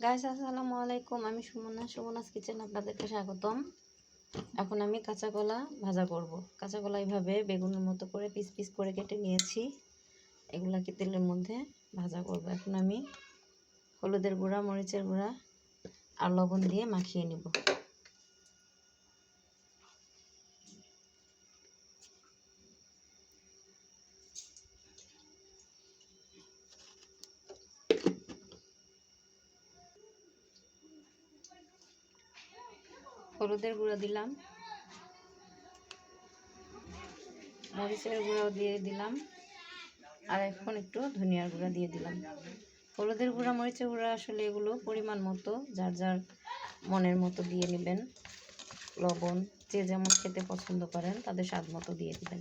Guys আসসালামু আলাইকুম। আমি সুমনা, সুমনাস কিচেন আপনাদেরকে স্বাগতম। এখন আমি কাঁচা কলা ভাজা করব। কাঁচা কলা এইভাবে বেগুনের মতো করে পিস পিস করে কেটে নিয়েছি। এগুলাকে তেলের মধ্যে ভাজা করব। এখন আমি হলুদের গুঁড়া, মরিচের গুঁড়া আর লবণ দিয়ে মাখিয়ে নিব। হলুদের গুঁড়ো দিলাম। মরিচের গুঁড়াও দিয়ে দিলাম। আর এখন একটু ধনিয়ার গুঁড়া দিয়ে দিলাম। হলুদের গুঁড়া, মরিচের গুঁড়া আসলে এগুলো পরিমাণ মতো, যার যার মনের মতো দিয়ে নেবেন। লবণ, যে যেমন খেতে পছন্দ করেন, তাদের স্বাদ মতো দিয়ে দিবেন।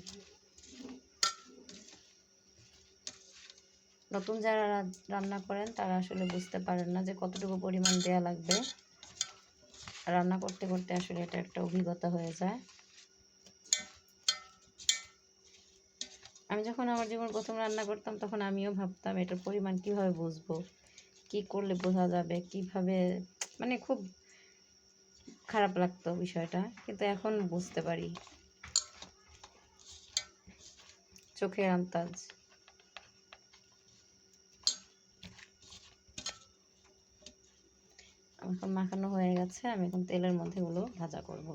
নতুন যারা রান্না করেন, তারা আসলে বুঝতে পারেন না যে কতটুকু পরিমাণ দেয়া লাগবে। রান্না করতে করতে আসলে এটা একটা অভিজ্ঞতা হয়ে যায়। আমি যখন আমার জীবন প্রথম রান্না করতাম, তখন আমিও ভাবতাম এটার পরিমাণ কীভাবে বুঝব? কি করলে বোঝা যাবে? কীভাবে? মানে খুব খারাপ লাগতো বিষয়টা, কিন্তু এখন বুঝতে পারি। চোখের আন্তাজ এখন মাখানো হয়ে গেছে আমি এখন তেলের মধ্যে ওগুলো ভাজা করব।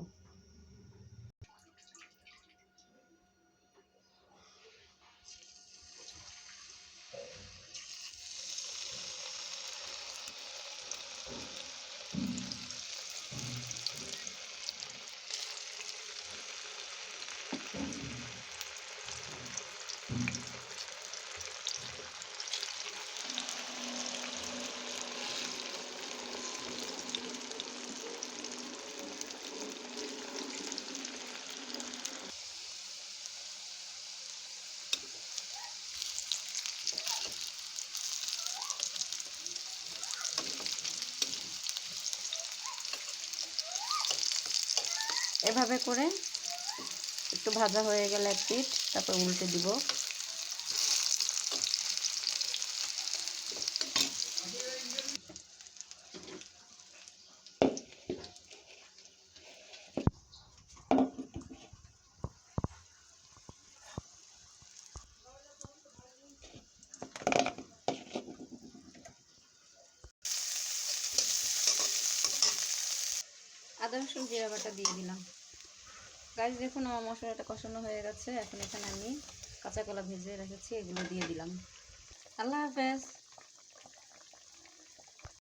এভাবে করে একটু ভাজা হয়ে গেলে পিঠ তারপর উল্টে দিব। আদা, রসুন, জিরা বাটা দিয়ে দিলাম। গাছ দেখুন আমার মশলাটা কষানো হয়ে গেছে। এখন এখানে আমি কাঁচা কলা ভেজে রেখেছি, এগুলো দিয়ে দিলাম। আল্লাহ হাফেজ।